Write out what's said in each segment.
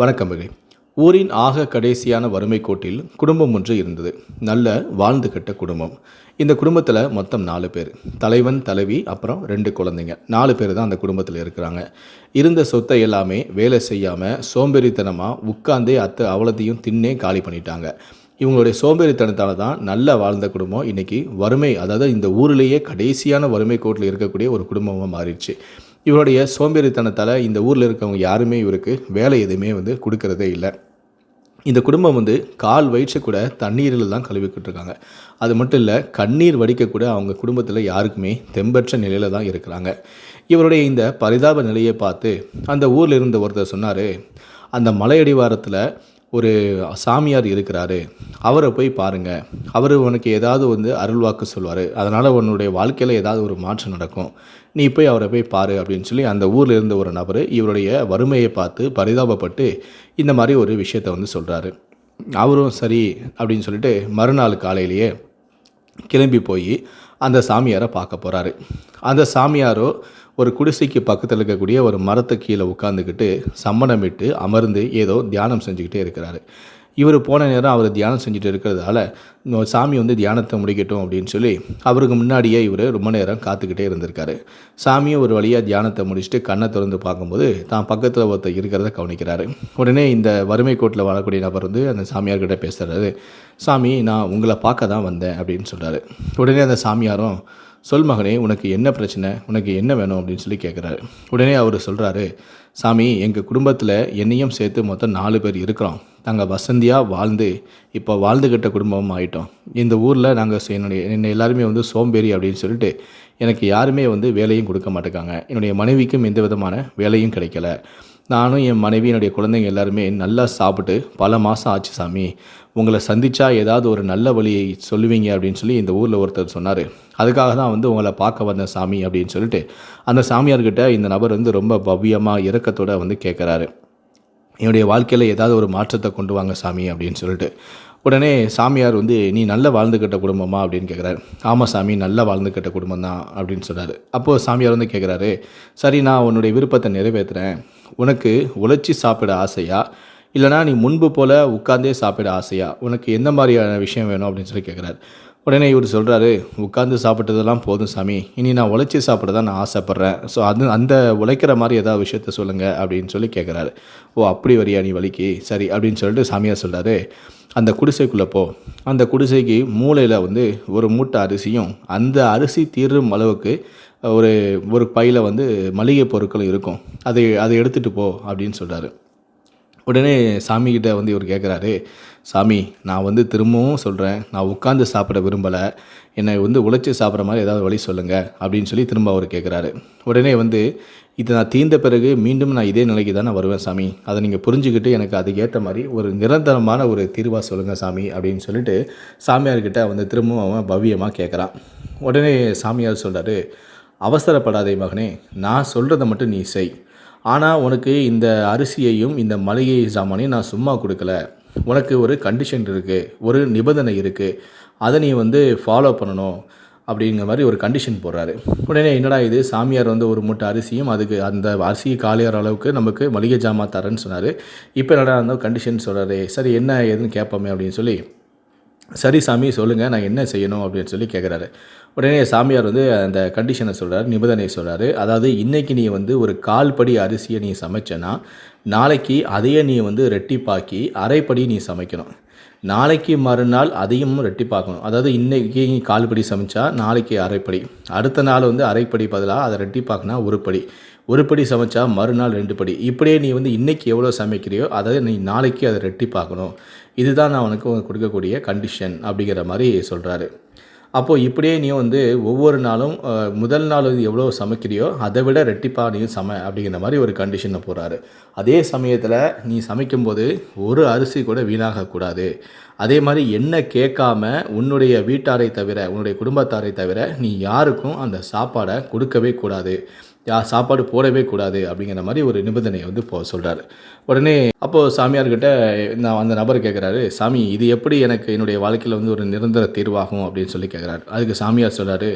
வணக்கம் ஊரின் ஆக கடைசியான வறுமை கோட்டில் குடும்பம் ஒன்று இருந்தது. நல்ல வாழ்ந்து கட்ட குடும்பம். இந்த குடும்பத்தில் மொத்தம் நாலு பேர். தலைவன் தலைவி அப்புறம் ரெண்டு குழந்தைங்க. நாலு பேர் தான் அந்த குடும்பத்தில் இருக்கிறாங்க. இருந்த சொத்தை எல்லாமே வேலை செய்யாமல் சோம்பேறித்தனமாக உட்காந்தே அத்தை அவலத்தையும் தின்னே காலி பண்ணிட்டாங்க. இவங்களுடைய சோம்பேறித்தனத்தால் தான் நல்ல வாழ்ந்த குடும்பம் இன்றைக்கி வறுமை அதாவது இந்த ஊரிலேயே கடைசியான வறுமை கோட்டில் இருக்கக்கூடிய ஒரு குடும்பமாக மாறிடுச்சு. இவருடைய சோம்பேறித்தனத்தால் இந்த ஊரில் இருக்கவங்க யாருமே இவருக்கு வேலை எதுவுமே வந்து கொடுக்கறதே இல்லை. இந்த குடும்பம் வந்து கால் வயிற்று கூட தண்ணீரில் தான் கழுவிக்கிட்டு இருக்காங்க. அது மட்டும் இல்லை கண்ணீர் வடிக்கக்கூட அவங்க குடும்பத்தில் யாருக்குமே தெம்பற்ற நிலையில் தான் இருக்கிறாங்க. இவருடைய இந்த பரிதாப நிலையை பார்த்து அந்த ஊரில் இருந்த ஒருத்தர் சொன்னார் அந்த மலையடிவாரத்தில் ஒரு சாமியார் இருக்கிறாரு. அவரை போய் பாருங்கள் அவர் உனக்கு ஏதாவது வந்து அருள்வாக்கு சொல்வார் அதனால் உன்னுடைய வாழ்க்கையில் ஏதாவது ஒரு மாற்றம் நடக்கும். நீ போய் அவரை போய் பாரு அப்படின்னு சொல்லி அந்த ஊரில் இருந்த ஒரு நபர் இவருடைய வறுமையை பார்த்து பரிதாபப்பட்டு இந்த மாதிரி ஒரு விஷயத்தை வந்து சொல்கிறாரு அவரும் சரி அப்படின்னு சொல்லிட்டு மறுநாள் காலையிலேயே கிளம்பி போய் அந்த சாமியாரை பார்க்க போகிறாரு அந்த சாமியாரோ ஒரு குடிசைக்கு பக்கத்தில் இருக்கக்கூடிய ஒரு மரத்து கீழே உட்காந்துக்கிட்டு சம்மணமிட்டு அமர்ந்து ஏதோ தியானம் செஞ்சுக்கிட்டே இருக்கிறாரு. இவர் போன நேரம் அவர் தியானம் செஞ்சுட்டு இருக்கிறதால சாமி வந்து தியானத்தை முடிக்கட்டும் அப்படின்னு சொல்லி அவருக்கு முன்னாடியே இவர் ரொம்ப நேரம் காத்துக்கிட்டே இருந்திருக்காரு. சாமியும் ஒரு வழியாக தியானத்தை முடிச்சுட்டு கண்ணை திறந்து பார்க்கும்போது தான் பக்கத்தில் ஒருத்தர் இருக்கிறத கவனிக்கிறாரு. உடனே இந்த வறுமை கோட்டில் வாழக்கூடிய நபர் வந்து அந்த சாமியார்கிட்ட பேசுகிறாரு சாமி நான் உங்களை பார்க்க தான் வந்தேன் அப்படின்னு சொல்கிறாரு உடனே அந்த சாமியாரும் சொல் மகனே உனக்கு என்ன பிரச்சனை? உனக்கு என்ன வேணும்? அப்படின்னு சொல்லி கேட்குறாரு உடனே அவர் சொல்கிறாரு சாமி எங்கள் குடும்பத்தில் என்னையும் சேர்த்து மொத்தம் நாலு பேர் இருக்கிறோம். நாங்கள் வசந்தியாக வாழ்ந்து இப்போ வாழ்ந்துக்கிட்ட குடும்பம் ஆகிட்டோம் இந்த ஊரில் நாங்கள் என்னுடைய என்னை எல்லாருமே வந்து சோம்பேறி அப்படின்னு சொல்லிட்டு எனக்கு யாருமே வந்து வேலையும் கொடுக்க மாட்டேங்காங்க. என்னுடைய மனைவிக்கும் எந்த விதமான வேலையும் கிடைக்கல. நானும் என் மனைவி என்னுடைய குழந்தைங்க எல்லாருமே நல்லா சாப்பிட்டு பல மாதம் ஆச்சு சாமி. உங்களை சந்தித்தா ஏதாவது ஒரு நல்ல வழியை சொல்லுவீங்க அப்படின்னு சொல்லி இந்த ஊரில் ஒருத்தர் சொன்னார். அதுக்காக தான் வந்து உங்களை பார்க்க வந்த சாமி அப்படின்னு சொல்லிட்டு. அந்த சாமியார்கிட்ட இந்த நபர் வந்து ரொம்ப பவ்யமாக இறக்கத்தோடு வந்து கேட்குறாரு என்னுடைய வாழ்க்கையில் ஏதாவது ஒரு மாற்றத்தை கொண்டு வாங்க சாமி அப்படின்னு சொல்லிட்டு. உடனே சாமியார் வந்து நீ நல்லா வாழ்ந்துக்கிட்ட குடும்பமா? அப்படின்னு கேட்குறாரு ஆமாம் சாமி நல்லா வாழ்ந்துக்கிட்ட குடும்பம் தான் அப்படின்னு சொல்கிறாரு அப்போது சாமியார் வந்து கேட்குறாரு சரி நான் உன்னுடைய விருப்பத்தை நிறைவேற்றுறேன் உனக்கு உழைச்சி சாப்பிட ஆசையா? இல்லைனா நீ முன்பு போல் உட்காந்தே சாப்பிட ஆசையா? உனக்கு எந்த மாதிரியான விஷயம் வேணும் அப்படின்னு சொல்லி கேட்குறாரு உடனே இவர் சொல்கிறாரு உட்காந்து சாப்பிட்டதெல்லாம் போதும் சாமி. இனி நான் உழைச்சி சாப்பிட தான் நான் ஆசைப்பட்றேன். ஸோ அது அந்த உழைக்கிற மாதிரி ஏதாவது விஷயத்த சொல்லுங்கள் அப்படின்னு சொல்லி கேட்குறாரு ஓ அப்படி வரியா நீ வலிக்கு? சரி அப்படின்னு சொல்லிட்டு சாமியார் சொல்கிறாரு அந்த குடிசைக்குள்ளே போ. அந்த குடிசைக்கு மூளையில் வந்து ஒரு மூட்டை அரிசியும் அந்த அரிசி தீரும் அளவுக்கு ஒரு ஒரு பையில் வந்து மளிகை பொருட்களும் இருக்கும். அதை அதை எடுத்துகிட்டு போ அப்படின்னு சொல்கிறாரு உடனே சாமிக்கிட்ட வந்து இவர் கேட்குறாரு சாமி நான் வந்து திரும்பவும் சொல்கிறேன் நான் உட்காந்து சாப்பிட விரும்பலை. என்னை வந்து உழைச்சி சாப்பிட்ற மாதிரி ஏதாவது வழி சொல்லுங்கள் அப்படின்னு சொல்லி திரும்ப அவர் கேட்குறாரு உடனே வந்து இது நான் தீர்ந்த பிறகு மீண்டும் நான் இதே நிலைக்கு தான் நான் வருவேன் சாமி. அதை நீங்கள் புரிஞ்சுக்கிட்டு எனக்கு அதுக்கேற்ற மாதிரி ஒரு நிரந்தரமான ஒரு தீர்வாக சொல்லுங்கள் சாமி அப்படின்னு சொல்லிட்டு சாமியார்கிட்ட வந்து திரும்பவும் அவன் பவ்யமாக கேட்குறான் உடனே சாமியார் சொல்கிறாரு அவசரப்படாதே மகனே நான் சொல்கிறத மட்டும் நீ செய். ஆனால் உனக்கு இந்த அரிசியையும் இந்த மளிகை சாமானையும் நான் சும்மா கொடுக்கல. உனக்கு ஒரு கண்டிஷன் இருக்குது ஒரு நிபந்தனை இருக்குது அதை நீ வந்து ஃபாலோ பண்ணணும் அப்படிங்கிற மாதிரி ஒரு கண்டிஷன் போடுறாரு. உடனே என்னடா இது? சாமியார் வந்து ஒரு மூட்டை அரிசியும் அதுக்கு அந்த அரிசி காலியாகிற அளவுக்கு நமக்கு மளிகை ஜாமான் தரேன்னு சொன்னார். இப்போ என்னடா அந்த கண்டிஷன் சொல்கிறாரு சரி என்ன ஏதுன்னு கேட்போமே அப்படின்னு சொல்லி சரி சாமி சொல்லுங்கள் நான் என்ன செய்யணும் அப்படின்னு சொல்லி கேட்குறாரு உடனே சாமியார் வந்து அந்த கண்டிஷனை சொல்கிறார் நிபந்தனை சொல்கிறாரு அதாவது இன்றைக்கி நீ வந்து ஒரு கால்படி அரிசியை நீ சமைச்சனா நாளைக்கு அதையே நீ வந்து ரெட்டிப்பாக்கி அரைப்படி நீ சமைக்கணும். நாளைக்கு மறுநாள் அதையும் ரெட்டிப்பாக்கணும். அதாவது இன்றைக்கி கால்படி சமைச்சா நாளைக்கு அரைப்படி. அடுத்த நாள் வந்து அரைப்படி பதிலாக அதை ரெட்டிப்பாக்கினா ஒரு படி. ஒரு படி சமைச்சா மறுநாள் ரெண்டு படி. இப்படியே நீ வந்து இன்றைக்கி எவ்வளோ சமைக்கிறியோ அதை நீ நாளைக்கு அதை ரெட்டி பார்க்கணும் இதுதான் நான் உனக்கு கொடுக்கக்கூடிய கண்டிஷன் அப்படிங்கிற மாதிரி சொல்கிறாரு அப்போது இப்படியே நீ வந்து ஒவ்வொரு நாளும் முதல் நாள் வந்து எவ்வளோ சமைக்கிறியோ அதை விட ரெட்டிப்பாக நீ சம அப்படிங்கிற மாதிரி ஒரு கண்டிஷனை போகிறாரு அதே சமயத்தில் நீ சமைக்கும்போது ஒரு அரிசி கூட வீணாகக்கூடாது. அதே மாதிரி என்ன கேட்காம உன்னுடைய வீட்டாரை தவிர உன்னுடைய குடும்பத்தாரை தவிர நீ யாருக்கும் அந்த சாப்பாடை கொடுக்கவே கூடாது. யா சாப்பாடு போடவே கூடாது அப்படிங்கிற மாதிரி ஒரு நிபந்தனையை வந்து இப்போ சொல்கிறாரு உடனே அப்போது சாமியார்கிட்ட நான் அந்த நபர் கேட்குறாரு சாமி இது எப்படி எனக்கு என்னுடைய வாழ்க்கையில் வந்து ஒரு நிரந்தர தீர்வாகும்? அப்படின்னு சொல்லி கேட்குறாரு அதுக்கு சாமியார் சொல்கிறாரு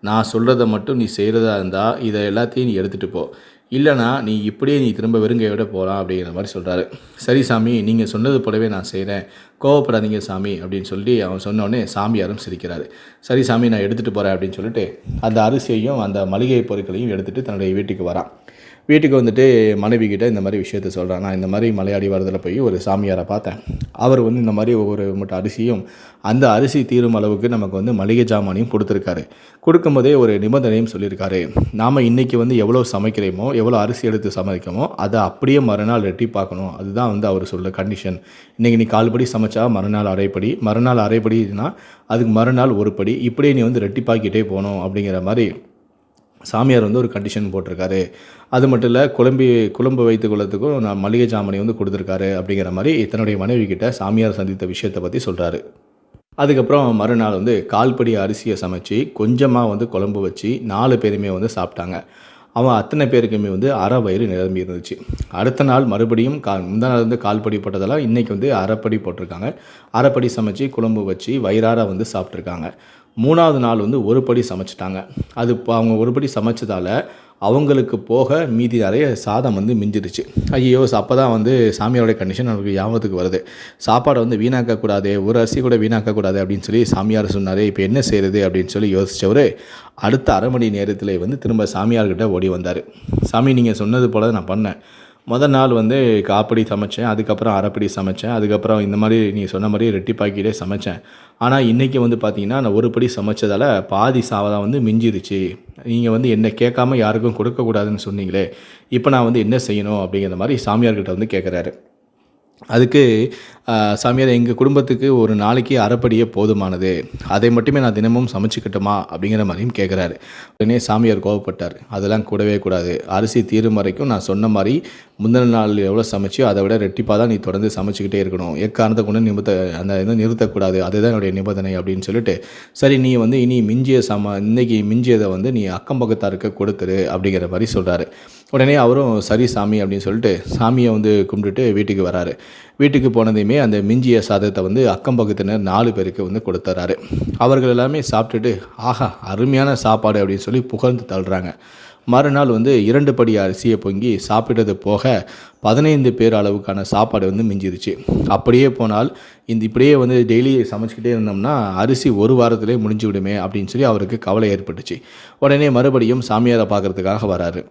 நான் சொல்கிறத மட்டும் நீ செய்கிறதா இருந்தால் இதை எல்லாத்தையும் நீ எடுத்துகிட்டு போ. இல்லைனா நீ இப்படியே நீ திரும்ப வெறுங்கையோட போகலாம் அப்படிங்கிற மாதிரி சொல்கிறாரு சரி சாமி நீங்கள் சொன்னது போலவே நான் செய்கிறேன் கோவப்படாதீங்க சாமி அப்படின்னு சொல்லி அவன் சொன்னோடனே சாமியாரும் சிரிக்கிறாரு சரி சாமி நான் எடுத்துகிட்டு போகிறேன் அப்படின்னு சொல்லிட்டு அந்த அரிசியையும் அந்த மளிகை பொருட்களையும் எடுத்துகிட்டு தன்னுடைய வீட்டுக்கு வரான். வீட்டுக்கு வந்துட்டு மனைவி கிட்ட இந்த மாதிரி விஷயத்த சொல்கிறேன் நான் இந்த மாதிரி மலையாடி வரதில் போய் ஒரு சாமியாரை பார்த்தேன். அவர் வந்து இந்த மாதிரி ஒரு மூட்டை அரிசியும் அந்த அரிசி தீரும் அளவுக்கு நமக்கு வந்து மளிகை ஜாமானையும் கொடுத்துருக்காரு. கொடுக்கும்போதே ஒரு நிபந்தனையும் சொல்லியிருக்காரு. நாம் இன்றைக்கி வந்து எவ்வளோ சமைக்கிறோமோ எவ்வளோ அரிசி எடுத்து சமைக்கிறோமோ அதை அப்படியே மறுநாள் ரெட்டி பார்க்கணும். அதுதான் வந்து அவர் சொல்ல கண்டிஷன் இன்றைக்கி நீ கால்படி சமைச்சா மறுநாள் அரைப்படி மறுநாள் அரைப்படினா அதுக்கு மறுநாள் ஒரு படி. இப்படியே நீ வந்து ரெட்டிப்பாக்கிட்டே போகணும் அப்படிங்கிற மாதிரி சாமியார் வந்து ஒரு கண்டிஷன் போட்டிருக்காரு. அது மட்டும் இல்லை குழம்பி குழம்பு வைத்து கொள்ளத்துக்கும் நான் மளிகை சாமனை வந்து கொடுத்துருக்காரு அப்படிங்கிற மாதிரி தன்னுடைய மனைவி கிட்ட சாமியார் சந்தித்த விஷயத்தை பற்றி சொல்கிறாரு அதுக்கப்புறம் மறுநாள் வந்து கால்படி அரிசியை சமைச்சு கொஞ்சமாக வந்து குழம்பு வச்சு நாலு பேருமே வந்து சாப்பிட்டாங்க. அவன் அத்தனை பேருக்குமே வந்து அரை வயிறு நிரம்பி இருந்துச்சு. அடுத்த நாள் மறுபடியும் கா முந்தா நாள் வந்து கால்படி போட்டதெல்லாம் இன்றைக்கி வந்து அரைப்படி போட்டிருக்காங்க. அரைப்படி சமைச்சு குழம்பு வச்சு வயிறார வந்து சாப்பிட்ருக்காங்க மூணாவது நாள் வந்து ஒரு படி சமைச்சிட்டாங்க. அது இப்போ அவங்க ஒரு படி சமைச்சதால் அவங்களுக்கு போக மீதி நிறைய சாதம் வந்து மிஞ்சிருச்சு. ஐயோ அப்போ தான் வந்து சாமியாரோடைய கண்டிஷன் நமக்கு ஞாபகத்துக்கு வருது. சாப்பாடை வந்து வீணாக்கக்கூடாது ஒரு அரிசி கூட வீணாக்கக்கூடாது அப்படின்னு சொல்லி சாமியார் சொன்னார் இப்போ என்ன செய்கிறது அப்படின்னு சொல்லி யோசித்தவர் அடுத்த அரை மணி நேரத்தில் வந்து திரும்ப சாமியார்கிட்ட ஓடி வந்தார். சாமி நீங்கள் சொன்னது போல் நான் பண்ணேன். முதல் நாள் வந்து காப்படி சமைச்சேன் அதுக்கப்புறம் அரைப்படி சமைச்சேன் அதுக்கப்புறம் இந்த மாதிரி நீ சொன்ன மாதிரி ரெட்டி பாக்கிட்டே சமைச்சேன். ஆனால் இன்றைக்கி வந்து பார்த்தீங்கன்னா நான் ஒரு படி சமைச்சதால் பாதி சாவதான் வந்து மிஞ்சிருச்சு. நீங்கள் வந்து என்ன கேட்காம யாருக்கும் கொடுக்கக்கூடாதுன்னு சொன்னீங்களே இப்போ நான் வந்து என்ன செய்யணும் அப்படிங்கிற மாதிரி சாமியார்கிட்ட வந்து கேட்குறாரு அதுக்கு சாமியார் எங்கள் குடும்பத்துக்கு ஒரு நாளைக்கு அரைப்படியே போதுமானது. அதை மட்டுமே நான் தினமும் சமைச்சுக்கிட்டோமா? அப்படிங்கிற மாதிரியும் கேட்குறாரு உடனே சாமியார் கோவப்பட்டார். அதெல்லாம் கூடவே கூடாது. அரிசி தீரும் வரைக்கும் நான் சொன்ன மாதிரி முந்தின நாள் எவ்வளோ சமைச்சியோ அதை விட ரெட்டிப்பாக தான் நீ தொடர்ந்து சமைச்சிக்கிட்டே இருக்கணும். எக்காரணத்தை கொண்டு நிமித்த அந்த இதை நிறுத்தக்கூடாது. அதுதான் என்னுடைய நிபந்தனை அப்படின்னு சொல்லிட்டு சரி நீ வந்து இனி மிஞ்சிய சம இன்னைக்கு மிஞ்சியதை வந்து நீ அக்கம் பக்கத்தாருக்கு கொடுத்துரு அப்படிங்கிற மாதிரி சொல்கிறாரு உடனே அவரும் சரி சாமி அப்படின்னு சொல்லிட்டு சாமியை வந்து கும்பிட்டுட்டு வீட்டுக்கு வராரு. வீட்டுக்கு போனதையுமே அந்த மிஞ்சிய சாதத்தை வந்து அக்கம் பக்கத்தினர் நாலு பேருக்கு வந்து கொடுத்துறாரு. அவர்கள் எல்லாமே சாப்பிட்டுட்டு ஆஹா அருமையான சாப்பாடு அப்படின்னு சொல்லி புகழ்ந்து தள்ளுறாங்க. மறுநாள் வந்து இரண்டு படி அரிசியை பொங்கி சாப்பிட்டது போக பதினைந்து பேர் அளவுக்கான சாப்பாடு வந்து மிஞ்சிருச்சு. அப்படியே போனால் இந்த இப்படியே வந்து டெய்லி சமைச்சிக்கிட்டே இருந்தோம்னா அரிசி ஒரு வாரத்திலே முடிஞ்சு விடுமே அப்படின்னு சொல்லி அவருக்கு கவலை ஏற்பட்டுச்சு. உடனே மறுபடியும் சாமியாரை பார்க்கறதுக்காக வராரு.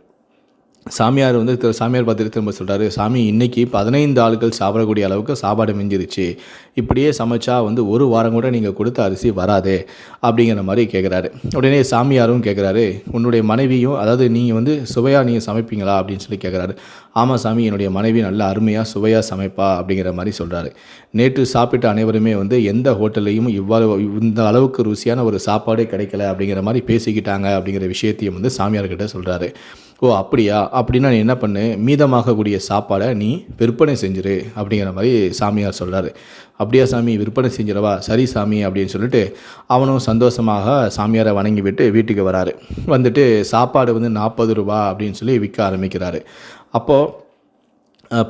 சாமியார் வந்து திரு சாமியார் பார்த்துட்டு திரும்ப சொல்கிறாரு சாமி இன்றைக்கி பதினைந்து ஆட்கள் சாப்பிடக்கூடிய அளவுக்கு சாப்பாடு மிஞ்சிருச்சு. இப்படியே சமைச்சா வந்து ஒரு வாரம் கூட நீங்கள் கொடுத்த அரிசி வராதே அப்படிங்கிற மாதிரி கேட்குறாரு உடனே சாமியாரும் கேட்குறாரு உன்னுடைய மனைவியும் அதாவது நீங்கள் வந்து சுவையாக நீங்கள் சமைப்பீங்களா? அப்படின்னு சொல்லி கேட்குறாரு ஆமாம் சாமி என்னுடைய மனைவி நல்ல அருமையாக சுவையாக சமைப்பா அப்படிங்கிற மாதிரி சொல்கிறாரு நேற்று சாப்பிட்ட அனைவருமே வந்து எந்த ஹோட்டல்லையும் இவ்வளவு இந்த அளவுக்கு ருசியான ஒரு சாப்பாடே கிடைக்கல அப்படிங்கிற மாதிரி பேசிக்கிட்டாங்க அப்படிங்கிற விஷயத்தையும் வந்து சாமியார்கிட்ட சொல்கிறாரு ஓ அப்படியா? அப்படின்னா நீ என்ன பண்ணு? மீதமாகக்கூடிய சாப்பாடை நீ விற்பனை செஞ்சிரு அப்படிங்கிற மாதிரி சாமியார் சொல்கிறாரு அப்படியா சாமி விற்பனை செஞ்சிடவா? சரி சாமி அப்படின்னு சொல்லிட்டு அவனும் சந்தோஷமாக சாமியாரை வணங்கி விட்டு வீட்டுக்கு வராரு. வந்துட்டு சாப்பாடு வந்து நாற்பது ரூபா அப்படின்னு சொல்லி விற்க ஆரம்பிக்கிறாரு. அப்போது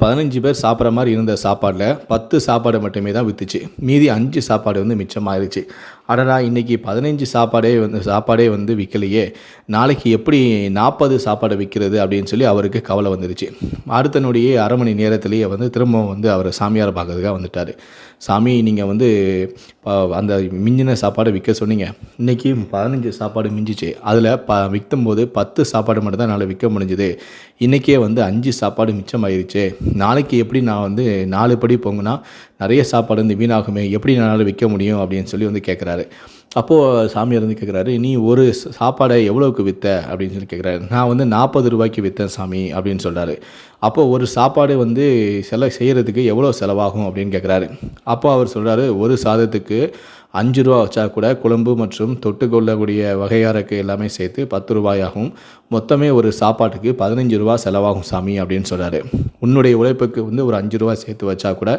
பதினஞ்சு பேர் சாப்பிட்ற மாதிரி இருந்த சாப்பாடில் பத்து சாப்பாடு மட்டுமே தான் விற்றுச்சு மீதி அஞ்சு சாப்பாடு வந்து மிச்சமாயிருச்சு. அடடா இன்றைக்கி பதினஞ்சு சாப்பாடே வந்து சாப்பாடே வந்து விற்கலையே நாளைக்கு எப்படி நாற்பது சாப்பாடை விற்கிறது அப்படின்னு சொல்லி அவருக்கு கவலை வந்துருச்சு. அடுத்த அரை மணி நேரத்துலேயே வந்து திரும்பவும் வந்து அவர் சாமியாரை பார்க்கறதுக்காக வந்துட்டார். சாமி நீங்கள் வந்து ப- அந்த மிஞ்சின சாப்பாடை விற்க சொன்னீங்க. இன்றைக்கி பதினஞ்சு சாப்பாடு மிஞ்சிச்சு. அதில் ப விற்கும் போது பத்து சாப்பாடு மட்டும் தான் என்னால் விற்க முடிஞ்சுது. இன்றைக்கே வந்து அஞ்சு சாப்பாடு மிச்சமாயிருச்சு. நாளைக்கு எப்படி நான் வந்து நாலு படி போங்கன்னா நிறைய சாப்பாடு வந்து வீணாகுமே எப்படி என்னால் விற்க முடியும் அப்படின்னு சொல்லி வந்து கேட்குறாரு அப்போது சாமியார் வந்து கேட்குறாரு நீ ஒரு சாப்பாடை எவ்வளோக்கு விற்ற அப்படின்னு சொல்லி கேட்குறாரு நான் வந்து நாற்பது ரூபாய்க்கு விற்றேன் சாமி அப்படின்னு சொல்கிறாரு அப்போ ஒரு சாப்பாடு வந்து செல செய்கிறதுக்கு எவ்வளோ செலவாகும் அப்படின்னு கேட்குறாரு அப்போ அவர் சொல்கிறாரு ஒரு சாதத்துக்கு அஞ்சு ரூபா வச்சா கூட குழம்பு மற்றும் தொட்டுக்கொள்ளக்கூடிய வகையாரக்கு எல்லாமே சேர்த்து பத்து ரூபாயாகும். மொத்தமே ஒரு சாப்பாட்டுக்கு பதினஞ்சு ரூபா செலவாகும் சாமி அப்படின்னு சொல்கிறாரு உன்னுடைய உழைப்புக்கு வந்து ஒரு அஞ்சு ரூபா சேர்த்து வச்சா கூட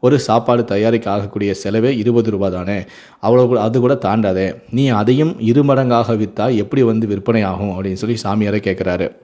ஒரு சாப்பாடு தயாரிக்க ஆகக்கூடிய செலவே இருபது ரூபா தானே? அவ்வளோ கூட அது கூட தாண்டாதே. நீ அதையும் இரு மடங்காக விற்றா எப்படி வந்து விற்பனை ஆகும்? அப்படின்னு சொல்லி சாமியாரை கேட்குறாரு.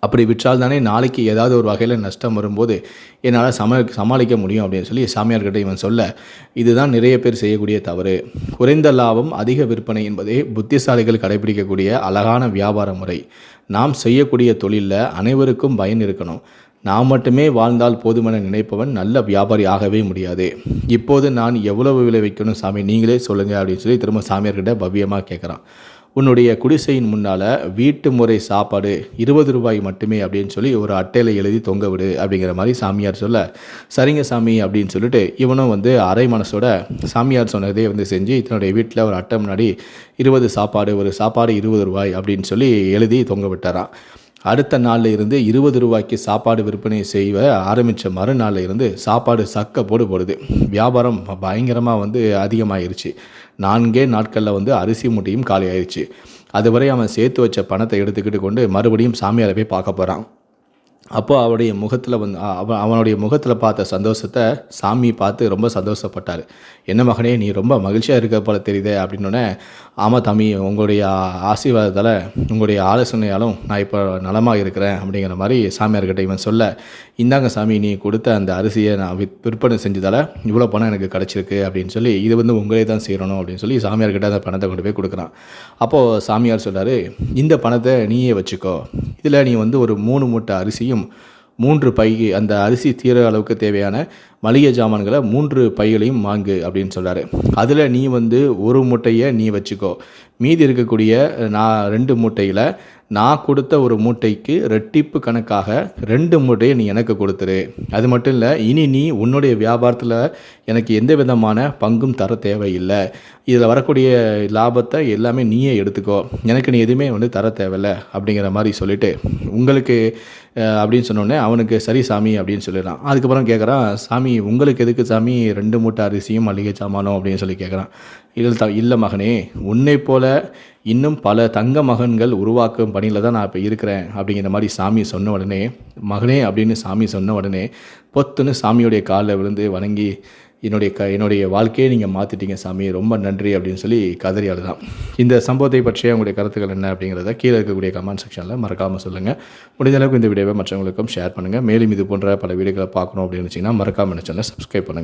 அப்படி விற்றால் தானே நாளைக்கு ஏதாவது ஒரு வகையில் நஷ்டம் வரும்போது என்னால் சம சமாளிக்க முடியும் அப்படின்னு சொல்லி சாமியார்கிட்ட இவன் சொல்ல இதுதான் நிறைய பேர் செய்யக்கூடிய தவறு. குறைந்த லாபம் அதிக விற்பனை என்பதே புத்திசாலிகள் கடைபிடிக்கக்கூடிய அழகான வியாபார முறை. நாம் செய்யக்கூடிய தொழிலில் அனைவருக்கும் பயன் இருக்கணும். நான் மட்டுமே வாழ்ந்தால் போதுமென நினைப்பவன் நல்ல வியாபாரி ஆகவே முடியாது. இப்போது நான் எவ்வளவு விலை வைக்கணும் சாமி? நீங்களே சொல்லுங்கள் அப்படின்னு சொல்லி திரும்ப சாமியார்கிட்ட பவ்யமாக கேட்குறான் உன்னுடைய குடிசையின் முன்னால் வீட்டு முறை சாப்பாடு இருபது ரூபாய் மட்டுமே அப்படின்னு சொல்லி ஒரு அட்டையில் எழுதி தொங்க விடு அப்படிங்கிற மாதிரி சாமியார் சொல்ல சரிங்க சாமி அப்படின்னு சொல்லிட்டு இவனும் வந்து அரை மனசோட சாமியார் சொன்னதே வந்து செஞ்சு தன்னுடைய வீட்டில் ஒரு அட்டை முன்னாடி இருபது சாப்பாடு ஒரு சாப்பாடு இருபது ரூபாய் அப்படின்னு சொல்லி எழுதி தொங்க விட்டாரான் அடுத்த நாளில் இருந்து இருபது ரூபாய்க்கு சாப்பாடு விற்பனை செய்வ ஆரம்பித்த மறுநாளில் இருந்து சாப்பாடு சக்க போடு போடுது. வியாபாரம் பயங்கரமாக வந்து அதிகமாகிருச்சு நான்கே நாட்களில் வந்து அரிசி மூட்டையும் காலி ஆயிடுச்சு அதுவரை அவன் சேர்த்து வச்ச பணத்தை எடுத்துக்கிட்டு கொண்டு மறுபடியும் சாமியாரை போய் பார்க்க போகிறான் அப்போ அவருடைய முகத்தில் வந்து அவன் அவனுடைய முகத்தில் பார்த்த சந்தோஷத்தை சாமி பார்த்து ரொம்ப சந்தோஷப்பட்டார். என்ன மகனே நீ ரொம்ப மகிழ்ச்சியாக இருக்க போல தெரியுதே அப்படின்னோடனே ஆமாம் தம்பி உங்களுடைய ஆசீர்வாதத்தால் உங்களுடைய ஆலோசனையாலும் நான் இப்போ நலமாக இருக்கிறேன் அப்படிங்கிற மாதிரி சாமியார்கிட்ட இவன் சொல்ல இந்தாங்க சாமி நீ கொடுத்த அந்த அரிசியை நான் வித் விற்பனை செஞ்சதால் இவ்வளோ பணம் எனக்கு கிடச்சிருக்கு அப்படின்னு சொல்லி இது வந்து உங்களே தான் செய்யணும் அப்படின்னு சொல்லி சாமியார்கிட்ட அந்த பணத்தை கொண்டு போய் கொடுக்குறான். அப்போது சாமியார் சொல்றாரு இந்த பணத்தை நீயே வச்சுக்கோ. இதில் நீ வந்து ஒரு மூணு மூட்டை அரிசியும் மூன்று பை அந்த அரிசி தீர அளவுக்கு தேவையான மளிகை ஜாமான்களை மூன்று பைகளையும் வாங்கு அப்படின்னு சொல்கிறாரு அதில் நீ வந்து ஒரு மூட்டையை நீ வச்சுக்கோ. மீதி இருக்கக்கூடிய நான் ரெண்டு மூட்டையில் நான் கொடுத்த ஒரு மூட்டைக்கு ரெட்டிப்பு கணக்காக ரெண்டு மூட்டையை நீ எனக்கு கொடுத்துரு. அது மட்டும் இல்லை இனி நீ உன்னுடைய வியாபாரத்தில் எனக்கு எந்த விதமான பங்கும் தர தேவையில்லை. இதில் வரக்கூடிய லாபத்தை எல்லாமே நீயே எடுத்துக்கோ. எனக்கு நீ எதுவுமே வந்து தர தேவையில்ல அப்படிங்கிற மாதிரி சொல்லிவிட்டு உங்களுக்கு அப்படின்னு சொன்னோடனே அவனுக்கு சரி சாமி அப்படின்னு சொல்லிடுறான். அதுக்கப்புறம் கேட்குறான் சாமி உங்களுக்கு எதுக்கு சாமி ரெண்டு மூட்டை அரிசியும் மளிகை சாமானும்? அப்படின்னு சொல்லி கேட்குறான் இல்லை த இல்லை மகனே உன்னை போல இன்னும் பல தங்க மகன்கள் உருவாக்கும் பணியில் தான் நான் இப்போ இருக்கிறேன் அப்படிங்கிற மாதிரி சாமி சொன்ன உடனே மகனே அப்படின்னு சாமி சொன்ன உடனே பொத்துன்னு சாமியுடைய காலில் விழுந்து வணங்கி என்னுடைய க என்னுடைய வாழ்க்கையை நீங்கள் மாற்றிட்டீங்க சாமி ரொம்ப நன்றி அப்படின்னு சொல்லி கதறி அழுதான். இந்த சம்பவத்தை பற்றிய உங்களுடைய கருத்துக்கள் என்ன அப்படிங்கிறத கீழே இருக்கக்கூடிய கமெண்ட் செக்ஷனில் மறக்காமல் சொல்லுங்கள் முடிஞ்ச அளவுக்கு இந்த வீடியோவை மற்றவங்களுக்கும் ஷேர் பண்ணுங்கள் மேலும் இது போன்ற பல வீடியோக்களை பார்க்கணும் அப்படின்னு வச்சிங்கன்னா மறக்காமல் சேனலை சப்ஸ்கிரைப் பண்ணுங்கள்